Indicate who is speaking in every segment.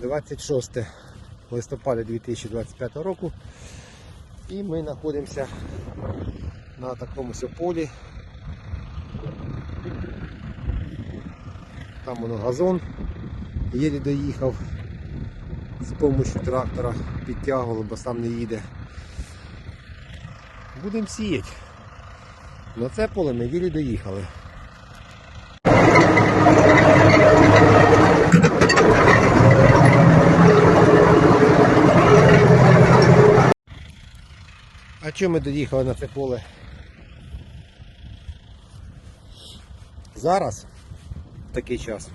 Speaker 1: 26 листопада 2025 року. І ми знаходимося на такому полі. Там воно газон. Єлі доїхав з допомогою трактора, підтягували, бо сам не їде. Будемо сіяти. На це поле ми єлі доїхали. Чому ми доїхали на це поле? Зараз такий час.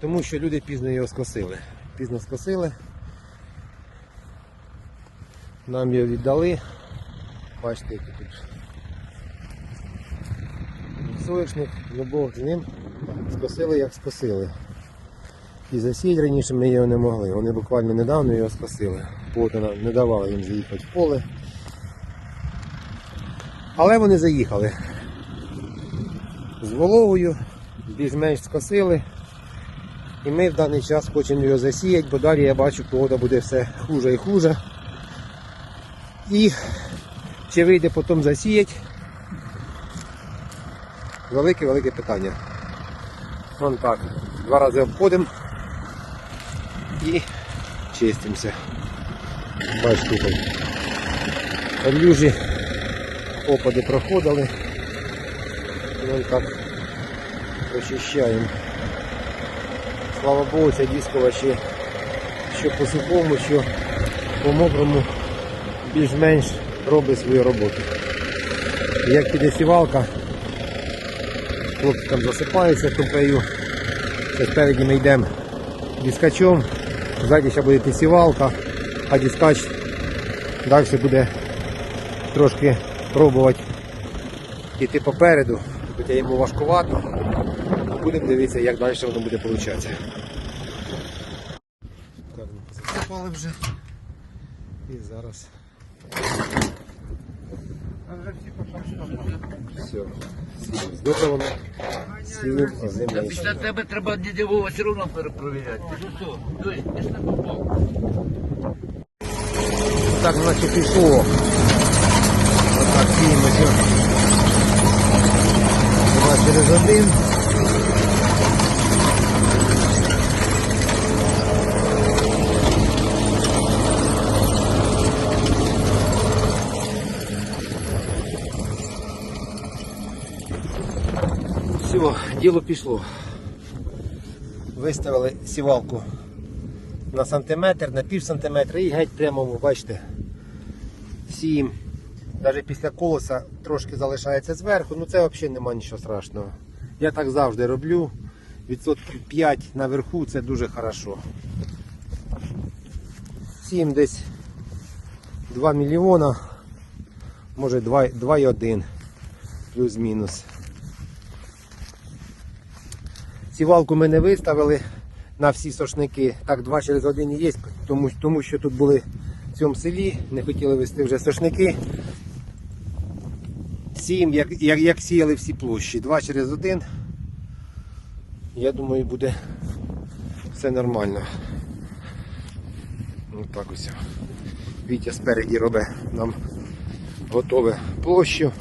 Speaker 1: Тому що люди пізно його скосили. Пізно скосили. Нам його віддали. Бачите, який тут соняшник, Бог з ним. Скосили як скосили. І засіяти раніше ми його не могли. Вони буквально недавно його скосили. Плотно не давали їм заїхати в поле. Але вони заїхали. З вологою, більш-менш скосили. І ми в даний час хочемо його засіяти, бо далі я бачу, погода буде все хуже і хуже. І чи вийде потім засіяти? Велике-велике питання. Вон так. Два рази обходимо і чистимося. Бачите, тут люжі, опади проходили. І так очищаємо. Слава Богу, ця дискова ще що по сухому, що по мокрому більш-менш робить свою роботу. Як піде сівалка, хлопці там засипаються тупею. Це спереді ми йдемо дискачом, ззаді ще буде йти сівалка, а дискач далі буде трошки пробувати йти попереду, хоча йому важкувато. Будемо дивитися, як далі воно буде виходити. Засипали вже. І зараз. Все. Здобрано. Сілим
Speaker 2: А
Speaker 1: озимним.
Speaker 2: після тебе треба дідівого все одно перепровіряти.
Speaker 1: Так, значить, пішло. Отак сіємося. Через один. Все, діло пішло. Виставили сівалку на сантиметр, на пів сантиметра і геть прямому, бачите, сієм. Навіть після колеса трошки залишається зверху, ну це взагалі немає нічого страшного. Я так завжди роблю. Відсотків 5 наверху це дуже хорошо. Сієм десь 2 мільйона, може 2,1 плюс-мінус. Сівалку ми не виставили на всі сошники. Так, два через один і є, тому, тому що тут були в цьому селі, не хотіли вести вже сошники. Сім, як, як, як сіяли всі площі. Два через один. Я думаю, буде все нормально. Ось так ось. Вітя спереді робить нам готове площу.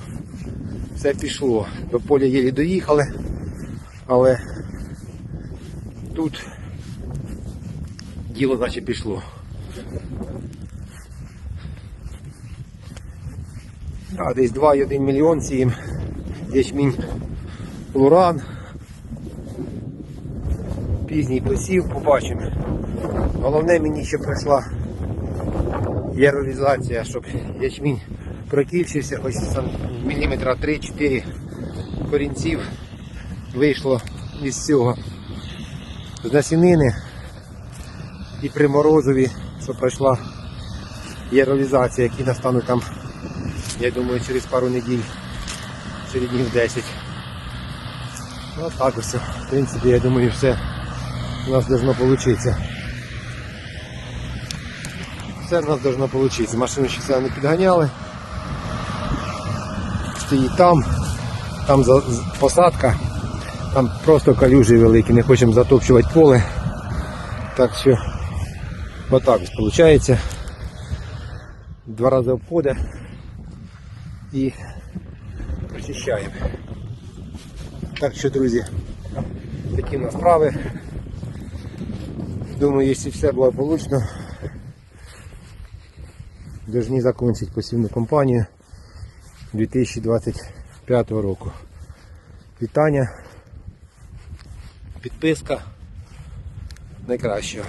Speaker 1: Все пішло. До поля єлі доїхали, але тут діло наче пішло. Да, десь 2,1 мільйон сієм. Ячмінь луран. Пізній посів, побачимо. Головне мені ще прийшла єролізація, щоб ячмінь прокільчився, хоч там міліметра 3-4 корінців вийшло із цього з насінини і при морозові, що пройшла єролізація, які настануть там, я думаю, через пару неділь, через днів 10. Ну так ось. В принципі, я думаю, все у нас должно получиться. Все у нас должно получиться. Машину ще сюди не підганяли. Стоїть там, там посадка. Там просто калюжі великі, не хочемо затопчувати поле. Так що отак виходить. Два рази обходить і прочищаємо. Так що, друзі, такі в нас справи. Думаю, якщо все благополучно, должны закончить посівну кампанію 2025 року. Вітання, підписка найкращого.